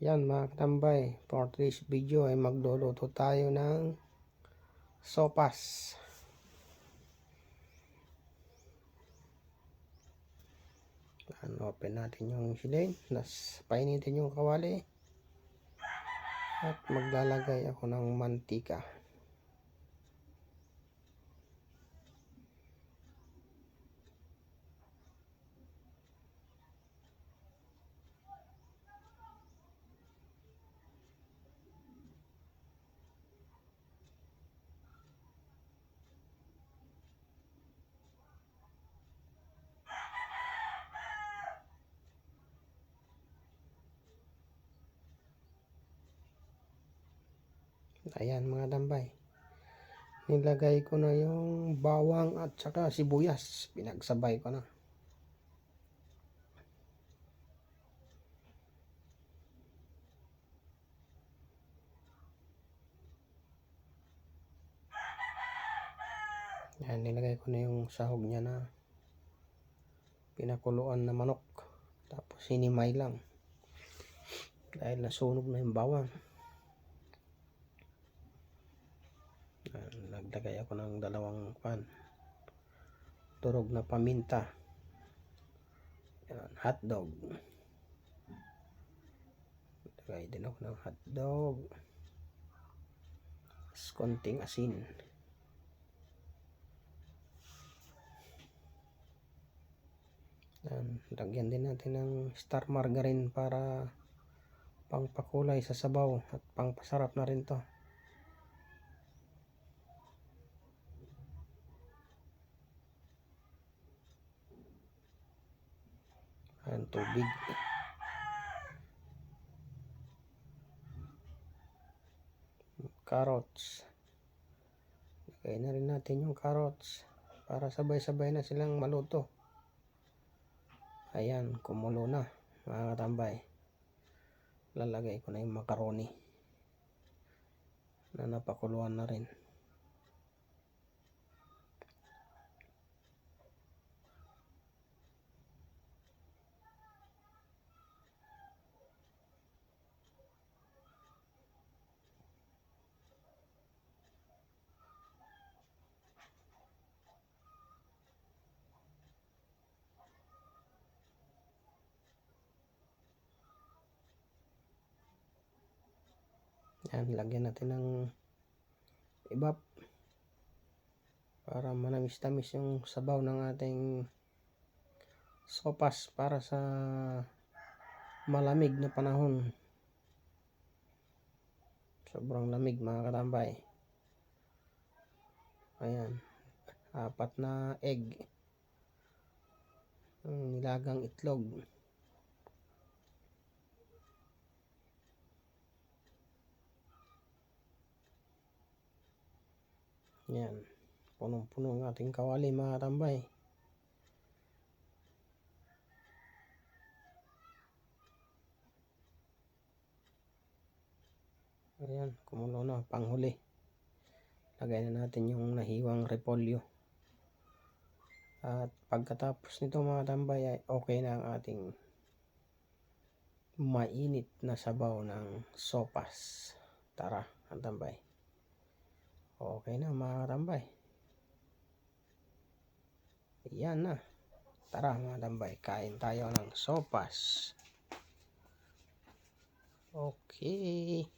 Yan mga katambay, for today's video ay magluluto tayo ng sopas. Yan, open natin yung silin. Nas, painitin yung kawali. At maglalagay ako ng mantika. Ayan mga tambay. Nilagay ko na yung bawang at saka sibuyas. Pinagsabay ko na. Ayan, nilagay ko na yung sahog niya na pinakuluan na manok. Tapos sinimay lang. Dahil nasunog na yung bawang. Ayan, naglagay ako ng dalawang pan. Turog na paminta. Ayan, hotdog. Naglagay din ako ng hotdog. Tapos konting asin. Ayan, lagyan din natin ng star margarine para pangpakulay sa sabaw at pangpasarap na rin to. Tubig. Carrots. Lagay na rin natin yung carrots para sabay-sabay na silang maluto. Ayan, kumulo na mga katambay. Lalagay ko na yung macaroni na napakuluan na rin. Yan, lagyan natin ng ibap para manamis-tamis yung sabaw ng ating sopas para sa malamig na panahon. Sobrang lamig mga katambay. Ayan, apat na egg. Ang nilagang itlog. Yan. Punong-puno ang ating kawali mga tambay. Ayan, kumulo na. Panghuli. Lagay na natin yung nahiwang repolyo. At pagkatapos nito mga tambay ay okay na ang ating mainit na sabaw ng sopas. Tara, ang tambay. Okay na mga tambay. Yan na. Tara mga tambay, kain tayo ng sopas. Okay.